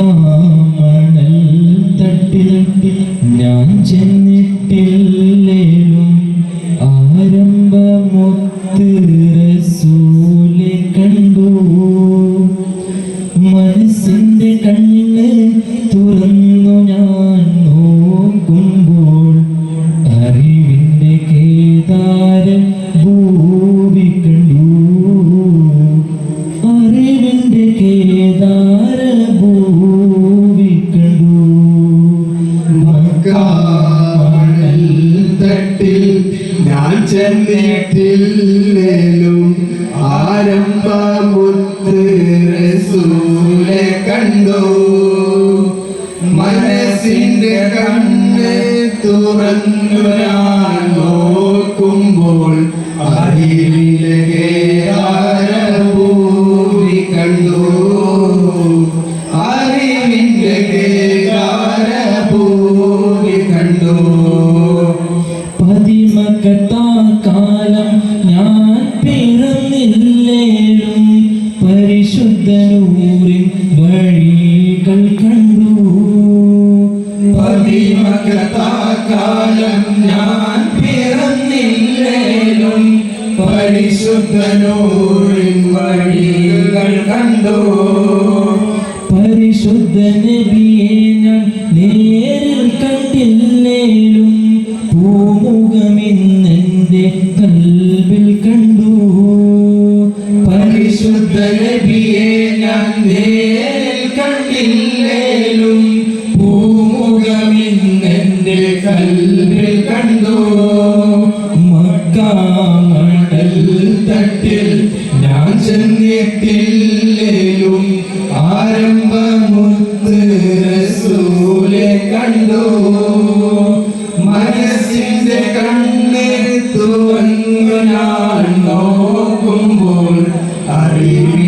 മക്കാമണൽ തട്ടി തട്ടി ഞാൻ ചെന്നിട്ടില്ലേലും ആരംഭമൊത്ത് റസൂലെ കണ്ടു. മനസ്സിന്റെ കണ്ണ് തുറന്നു ഞാൻ നോക്കുമ്പോൾ അറിവിന്റെ കേദാര ഭൂവി കണ്ടു അറിവിന്റെ കേദാര ചെന്നിട്ടില്ലേലും ആരംഭമുത്ത് റസൂലെ കണ്ടു. മനസ്സിന്റെ കണ്ണ് തുറന്നു ഞാൻ നോക്കുമ്പോൾ അറിവിലെ ഭൂമി കണ്ടു. അറിവിന്റെ ഭൂമി കണ്ടു. പരിശുദ്ധനൂറിൻ വഴികൾ കണ്ടു. പതിമകത്താക്കാലം ഞാൻ പിറന്നില്ലേലും പരിശുദ്ധനൂരിൻ വഴികൾ കണ്ടു. പരിശുദ്ധ നബിയെ ഞാൻ നേരിൽ കണ്ടില്ലേലും പൂമുഖമെന്നെ കൽവിൽ നേരിൽ കണ്ടില്ലേലും പൂമുഖമിന്നെന്റെ കൽവിൽ കണ്ടു? മക്കാമടൽ തട്ടിൽ ഞാൻ ചെന്നിട്ടില്ലേലും ആരംഭമുത്ത് റസൂലെ കണ്ടു? മനസ്സിന്റെ കണ്ണ് തുറന്നു ഞാൻ നോക്കുമ്പോൾ അറിവിന്റെ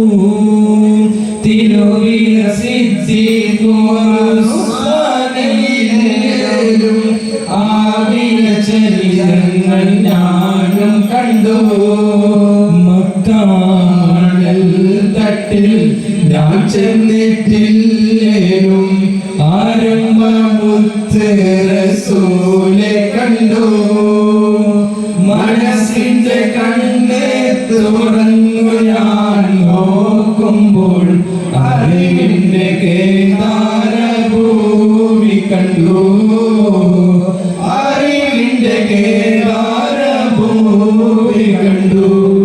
കണ്ടു തട്ടിൽ ഞാൻ ചെന്നിട്ടില്ലേലും ആരംഭമുത്ത് റസൂലെ കണ്ടു. മനസ്സിന്റെ കണ്ണ് തുറന്നു നോക്കുമ്പോൾ അറിവിന്റെ കേദാര lindo.